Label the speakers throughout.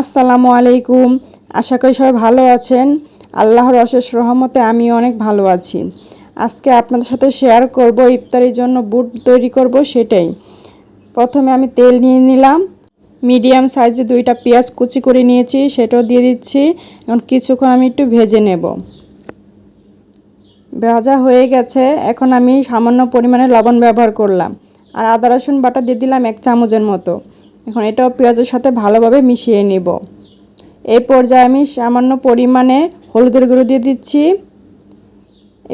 Speaker 1: আসসালামু আলাইকুম। আশা করি সবাই ভালো আছেন। আল্লাহর অশেষ রহমতে আমি অনেক ভালো আছি। আজকে আপনাদের সাথে শেয়ার করব, ইফতারির জন্য বুট তৈরি করব সেটাই। প্রথমে আমি তেল নিয়ে নিলাম। মিডিয়াম সাইজে দুইটা পেঁয়াজ কুচি করে নিয়েছি, সেটাও দিয়ে দিচ্ছি। এখন কিছুক্ষণ আমি একটু ভেজে নেব। ভাজা হয়ে গেছে। এখন আমি সামান্য পরিমাণে লবণ ব্যবহার করলাম। আর আদা রসুন বাটা দিয়ে দিলাম এক চামচের মতো। এখন এটাও পেঁয়াজের সাথে ভালোভাবে মিশিয়ে নিব। এই পর্যায়ে আমি সামান্য পরিমাণে হলুদের গুঁড়ো দিয়ে দিচ্ছি,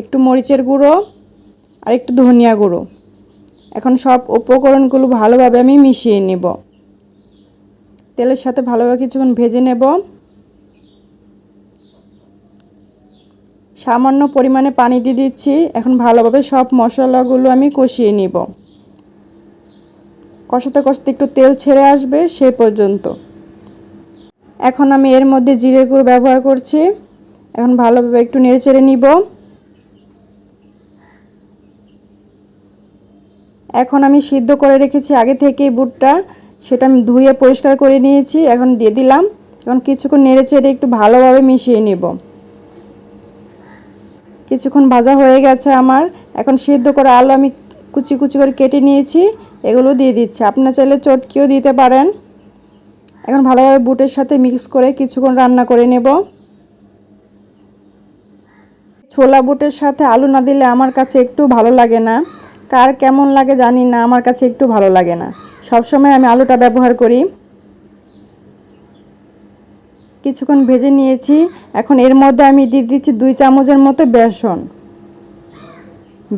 Speaker 1: একটু মরিচের গুঁড়ো আর একটু ধনিয়া গুঁড়ো। এখন সব উপকরণগুলো ভালোভাবে আমি মিশিয়ে নেব। তেলের সাথে ভালোভাবে কিছুক্ষণ ভেজে নেব। সামান্য পরিমাণে পানি দিয়ে দিচ্ছি। এখন ভালোভাবে সব মশলাগুলো আমি কষিয়ে নিব। কষাতে কষাতে একটু তেল ছেড়ে আসবে সে পর্যন্ত। এখন আমি এর মধ্যে জিরে গুঁড়ো ব্যবহার করছি। এখন ভালোভাবে একটু নেড়ে চেড়ে নিব। এখন আমি সিদ্ধ করে রেখেছি আগে থেকেই বুটটা। সেটা আমি ধুয়ে পরিষ্কার করে নিয়েছি, এখন দিয়ে দিলাম। এখন কিছুক্ষণ নেড়ে চেড়ে একটু ভালোভাবে মিশিয়ে নেব। কিছুক্ষণ ভাজা হয়ে গেছে আমার। এখন সিদ্ধ করে আলু আমি কুচি কুচি করে কেটে নিয়েছি, এগুলো দিয়ে দিচ্ছি। আপনার চাইলে চটকিও দিতে পারেন। এখন ভালোভাবে বুটের সাথে মিক্স করে কিছুক্ষণ রান্না করে নেব। ছোলা বুটের সাথে আলু না দিলে আমার কাছে একটু ভালো লাগে না। কার কেমন লাগে জানি না, আমার কাছে একটু ভালো লাগে না। সবসময় আমি আলুটা ব্যবহার করি। কিছুক্ষণ ভেজে নিয়েছি। এখন এর মধ্যে আমি দিয়ে দিচ্ছি দুই চামচের মতো বেসন।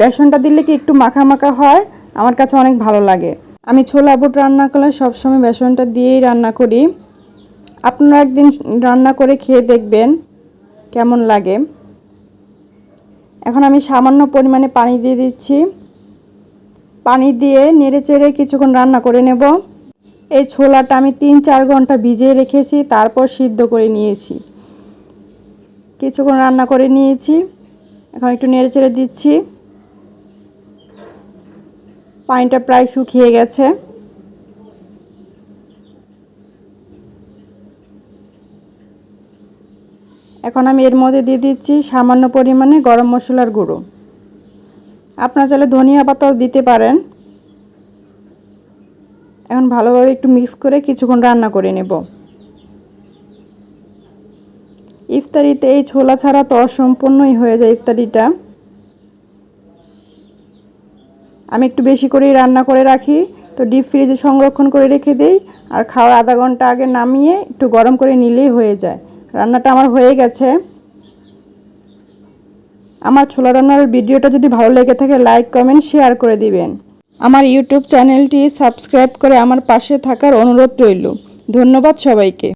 Speaker 1: বেসনটা দিলে কি একটু মাখা মাখা হয়? আমার কাছে অনেক ভালো লাগে। আমি ছোলা বুট রান্না করলে সবসময় বেসনটা দিয়েই রান্না করি। আপনারা একদিন রান্না করে খেয়ে দেখবেন কেমন লাগে। এখন আমি সামান্য পরিমাণে পানি দিয়ে দিচ্ছি। পানি দিয়ে নেড়ে চেড়ে কিছুক্ষণ রান্না করে নেব। এই ছোলাটা আমি তিন চার ঘণ্টা ভিজিয়ে রেখেছি, তারপর সিদ্ধ করে নিয়েছি। কিছুক্ষণ রান্না করে নিয়েছি। এখন একটু নেড়ে চেড়ে দিচ্ছি। পানিটা প্রায় শুকিয়ে গেছে। এখন আমি এর মধ্যে দিয়ে দিচ্ছি সামান্য পরিমাণে গরম মশলার গুঁড়ো। আপনার চাইলে ধনিয়া পাতাও দিতে পারেন। এখন ভালোভাবে একটু মিক্স করে কিছুক্ষণ রান্না করে নেব। ইফতারিতে এই ছোলা ছাড়া তো অসম্পূর্ণই হয়ে যায় ইফতারিটা। আমি একটু বেশি করেই রান্না করে রাখি। তো ডিপ ফ্রিজে সংরক্ষণ করে রেখে দিই। আর খাওয়ার আধা ঘণ্টা আগে নামিয়ে একটু গরম করে নিলেই হয়ে যায়। রান্নাটা আমার হয়ে গেছে। আমার ছোলা রান্নার ভিডিওটা যদি ভালো লেগে থাকে লাইক কমেন্ট শেয়ার করে দিবেন। আমার ইউটিউব চ্যানেলটি সাবস্ক্রাইব করে আমার পাশে থাকার অনুরোধ রইল। ধন্যবাদ সবাইকে।